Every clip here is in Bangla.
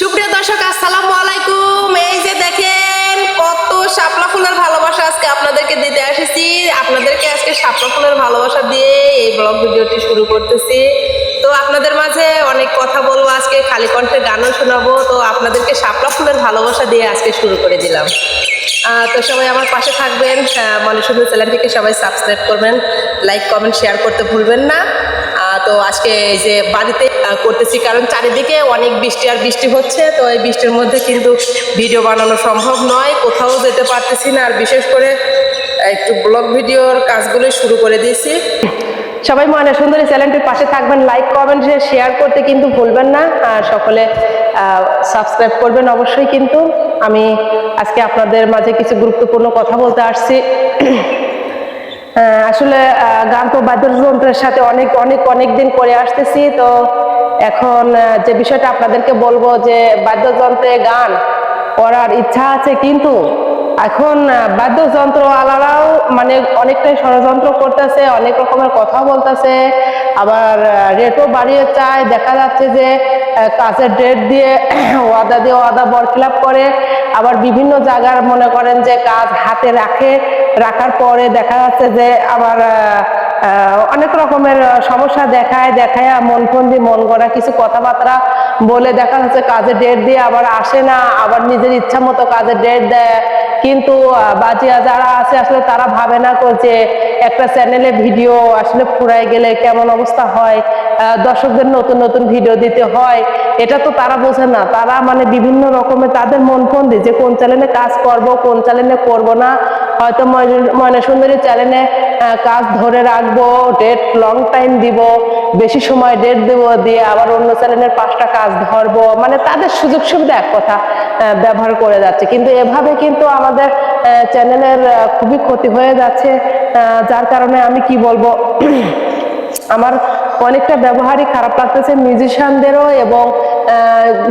সুপ্রিয় দর্শক, আসসালামু আলাইকুম। এই যে দেখেন, কত শাপলা ফুলের ভালোবাসা আজকে আপনাদেরকে দিতে এসেছি আপনাদেরকে আজকে শাপলা ফুলের ভালোবাসা দিয়ে এই ব্লগ ভিডিওটি শুরু করতেছি। তো আপনাদের মাঝে অনেক কথা বলব আজকে, খালি কণ্ঠে গানও শোনাবো। তো আপনাদেরকে শাপলা ফুলের ভালোবাসা দিয়ে আজকে শুরু করে দিলাম। তো সবাই আমার পাশে থাকবেন। মনে সুন্দর চ্যানেলটিকে সবাই সাবস্ক্রাইব করবেন। লাইক কমেন্ট শেয়ার করতে ভুলবেন না। তো আজকে এই যে বাড়িতে করতেছি। কারণ চারিদিকে অনেক বৃষ্টি আর বৃষ্টি হচ্ছে, তো এই বৃষ্টির মধ্যে কিন্তু ভিডিও বানানো সম্ভব নয়। কোথাও যেতে পারতেছি না, আর বিশেষ করে একটু ব্লগ ভিডিওর কাজগুলো শুরু করে দিয়েছি। সবাই মনে সুন্দরী চ্যানেলটির পাশে থাকবেন লাইক কমেন্ট শেয়ার করতে কিন্তু ভুলবেন না। আর সকলে সাবস্ক্রাইব করবেন অবশ্যই কিন্তু। আমি আজকে আপনাদের মাঝে কিছু গুরুত্বপূর্ণ কথা বলতে আসছি। আসলে গান তো বাদ্যযন্ত্রের সাথে অনেক অনেক অনেক দিন করে আসতেছি। তো এখন যে বিষয়টা আপনাদেরকে বলব যে বাদ্যযন্ত্রে গান করার ইচ্ছা আছে কিন্তু এখন বাদ্যযন্ত্র আলারাও মানে অনেকটাই ষড়যন্ত্র করতেছে, অনেক রকমের কথা বলতেছে। আবার রেটও বাড়িয়ে চায়। দেখা যাচ্ছে যে কাজের ডেট দিয়ে ওয়াদা দিয়ে ওয়াদা বরখিলাপ করে। আবার বিভিন্ন জায়গার মনে করেন যে কাজ হাতে রাখে, রাখার পরে দেখা যাচ্ছে যে আবার অনেক রকমের সমস্যা দেখায় দেখায় মন ফন্দি, মন গড়া কিছু কথাবার্তা বলে দেখা যাচ্ছে কাজের ডেট দিয়ে আবার আসে না, আবার নিজের ইচ্ছা মতো কাজের ডেট দেয়। কিন্তু বাজিয়া যারা আছে, আসলে তারা ভাবে না যে একটা চ্যানেলে ভিডিও আসলে ফুরাই গেলে কেমন অবস্থা হয় দর্শকদের নতুন নতুন ভিডিও দিতে হয়, এটা তো তারা বোঝে না। তারা মানে বিভিন্ন রকমের তাদের মন ফন্দি যে কোন চ্যানেলে কাজ করব, কোন চ্যানেলে করব না। হয়তো ময়না সুন্দরী চ্যানেলে কাজ ধরে রাখব ডেট লং টাইম দিব, বেশি সময় ডেট দেব, দিয়ে আবার অন্য চ্যানেলের পাঁচটা কাজ ধরবো। মানে তাদের সুযোগ সুবিধা এক কথা ব্যবহার করে যাচ্ছে। কিন্তু এভাবে কিন্তু আমাদের চ্যানেলের খুবই ক্ষতি হয়ে যাচ্ছে। যার কারণে আমি কি বলব, আমার অনেকটা ব্যবহারই খারাপ লাগতেছে মিউজিশিয়ানদেরও এবং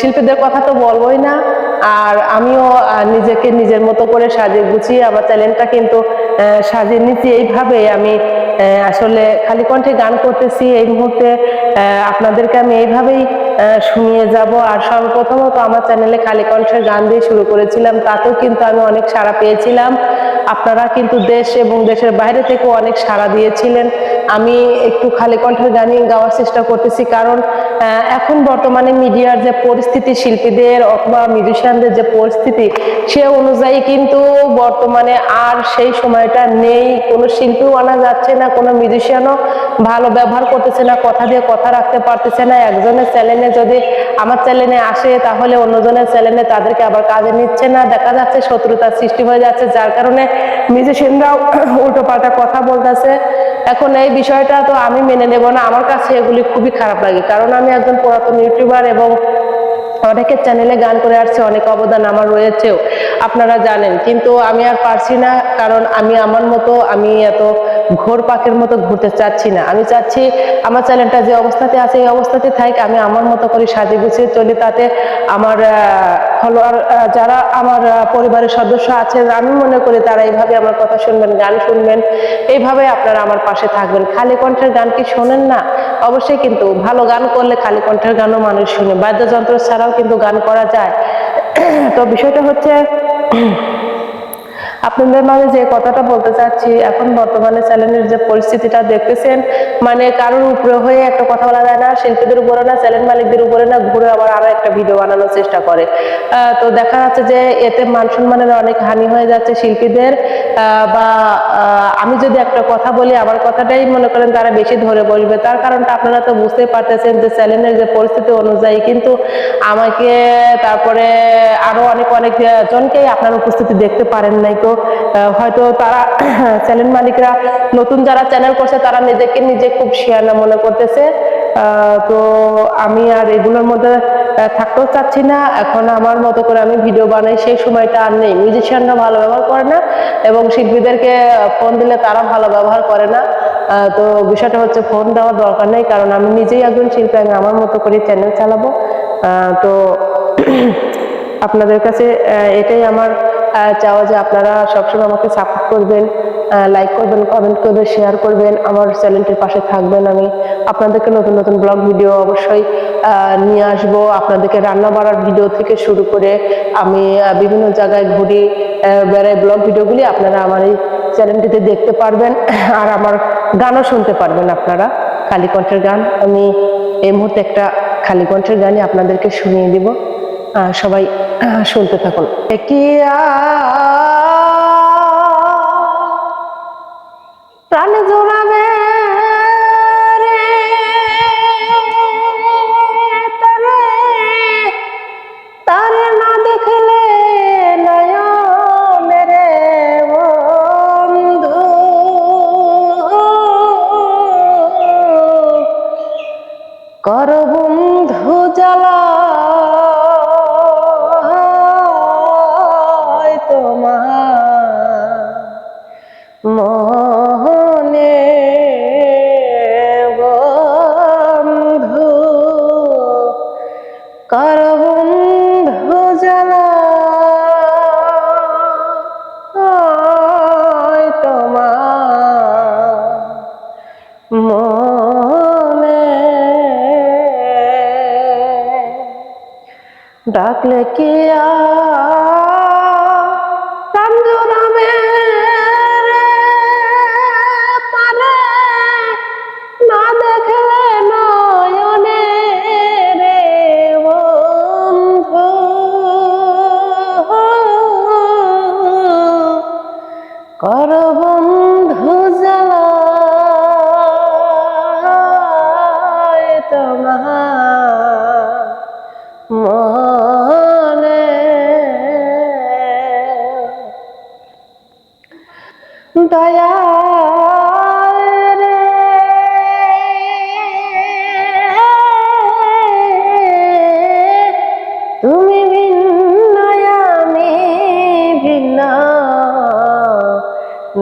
শিল্পীদের কথা তো বলবোই না। আর আমিও নিজেকে নিজের মতো করে সাজিয়ে গুছিয়ে আমার চ্যানেলটা কিন্তু সাজিয়ে নিচ্ছি। এইভাবেই আমি আসলে খালি কণ্ঠে গান করতেছি। এই মুহূর্তে আপনাদেরকে আমি এইভাবেই শুনিয়ে যাব। আর সর্বপ্রথমত আমার চ্যানেলে খালি কণ্ঠের গান দিয়ে শুরু করেছিলাম। তাতেও কিন্তু আমি অনেক সাড়া পেয়েছিলাম। আপনারা কিন্তু দেশ এবং দেশের বাইরে থেকেও অনেক সাড়া দিয়েছিলেন। আমি একটু খালি কণ্ঠের গানই গাওয়ার চেষ্টা করতেছি। কারণ এখন বর্তমানে মিডিয়ার যে পরিস্থিতি, শিল্পীদের অথবা মিউজিশিয়ানদের যে পরিস্থিতি, সে অনুযায়ী কিন্তু বর্তমানে আর সেই সময়টা নেই। কোনো শিল্পীও আনা যাচ্ছে না, কোনো মিউজিশিয়ানও ভালো ব্যবহার করতেছে না, কথা দিয়ে কথা রাখতে পারতেছে না। একজনের চ্যানেলে যদি আমার চ্যানেলে আসে, তাহলে অন্যজনের চ্যানেলে তাদেরকে আবার কাজে নিচ্ছে না। দেখা যাচ্ছে শত্রুতার সৃষ্টি হয়ে যাচ্ছে, যার কারণে মিউজিশিয়ানরাও উল্টো পাল্টা কথা বলতেছে। এখন এই বিষয়টা তো আমি মেনে নেব না। আমার কাছে এগুলি খুবই খারাপ লাগে। কারণ আমি একজন পুরাতন ইউটিউবার এবং অনেকের চ্যানেলে গান করে আসছে, অনেক অবদান আমার রয়েছেও। আপনারা জানেন। কিন্তু আমি আর পারছি না, কারণ আমি আমার মতো, আমি এত ঘোর পাকের মতো ঘুরতে চাচ্ছি না। আমি চাচ্ছি আমার চ্যানেলটা যে অবস্থাতে আছে, এই অবস্থাতে থাকি, আমি আমার মতো করে সাজিয়ে গুছিয়ে চলি, তাতে আমার ফলোয়ার যারা আমার পরিবারের সদস্য আছে আমি মনে করি তারা এইভাবে আমার কথা শুনবেন, গান শুনবেন। এইভাবে আপনারা আমার পাশে থাকবেন। খালি কণ্ঠের গান কি শোনেন না? অবশ্যই কিন্তু ভালো গান করলে খালি কণ্ঠের গানও মানুষ শুনে। বাদ্যযন্ত্র ছাড়াও কিন্তু গান করা যায়। তো বিষয়টা হচ্ছে, আপনাদের মাঝে যে কথাটা বলতে চাচ্ছি, এখন বর্তমানে চ্যানেলের যে পরিস্থিতিটা দেখতেছেন মানে কারোর উপরে হয়ে একটা কথা বলা যায় না, শিল্পীদের উপরে না চ্যানেল মালিকদের উপরে না, ঘুরে আবার আরও একটা ভিডিও বানানোর চেষ্টা করে। তো দেখা যাচ্ছে যে এতে মান সম্মানের অনেক হানি হয়ে যাচ্ছে শিল্পীদের। বা আমি যদি একটা কথা বলি, আমার কথাটাই মনে করেন তারা বেশি ধরে বসবে। তার কারণটা আপনারা তো বুঝতেই পারতেছেন যে চ্যানেলের যে পরিস্থিতি অনুযায়ী কিন্তু আমাকে তারপরে আরও অনেক অনেক জনকেই আপনার উপস্থিতি দেখতে পারেন নাই তো। হয়তো তারা চ্যানেল মালিকরা নতুন যারা চ্যানেল করছে, তারা নিজেকে নিজে খুব শিয়ানা মনে করতেছে। তো আমি আর এগুলোর মধ্যে থাকতেও চাচ্ছি না। এখন আমার মতো করে আমি ভিডিও বানাই, সেই সময়টা আর নেই। মিউজিশিয়ানরা ভালো ব্যবহার করে না এবং শিল্পীদেরকে ফোন দিলে তারা ভালো ব্যবহার করে না। তো বিষয়টা হচ্ছে ফোন দেওয়ার দরকার নেই, কারণ আমি নিজেই একজন শিল্পী, আমি আমার মতো করে চ্যানেল চালাবো। তো আপনাদের কাছে এটাই আমার চাওয়া যে আপনারা সবসময় আমাকে সাপোর্ট করবেন। লাইক করবেন কমেন্ট করবেন শেয়ার করবেন, আমার চ্যানেলটির পাশে থাকবেন আমি। আপনাদেরকে নতুন নতুন ব্লগ ভিডিও অবশ্যই নিয়ে আসব। আপনাদেরকে রান্না বাড়ার ভিডিও থেকে শুরু করে আমি বিভিন্ন জায়গায় ঘুরি বেড়াই ব্লগ ভিডিওগুলি আপনারা আমার এই চ্যানেলটিতে দেখতে পারবেন। আর আমার গানও শুনতে পারবেন আপনারা। খালি কণ্ঠের গান। আমি এই মুহূর্তে একটা খালি কণ্ঠের গানই আপনাদেরকে শুনিয়ে দিব। সবাই শুনতে থাকুন। একিয়া প্রাণ জোড়াবে রে। তারে তারে না দেখলে নয়নে রে বন্ধু। কর বন্ধু জ্বালা জ্বালা মনে। ডাকলে কি বন্ধু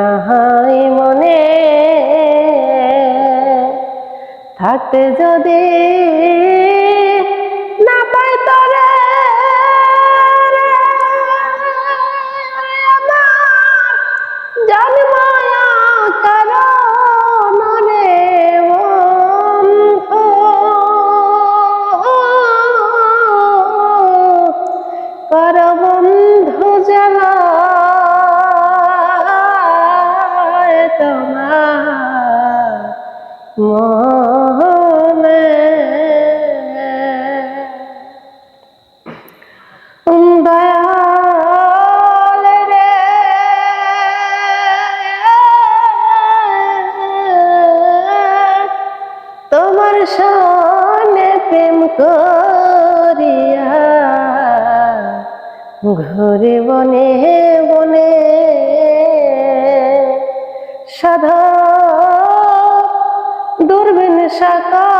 নাহাই মনে। থাকতে যদি রে। তোমার সনে প্রেম করিয়া ঘরে বনে বনে সাধা দূরবীন শাখায়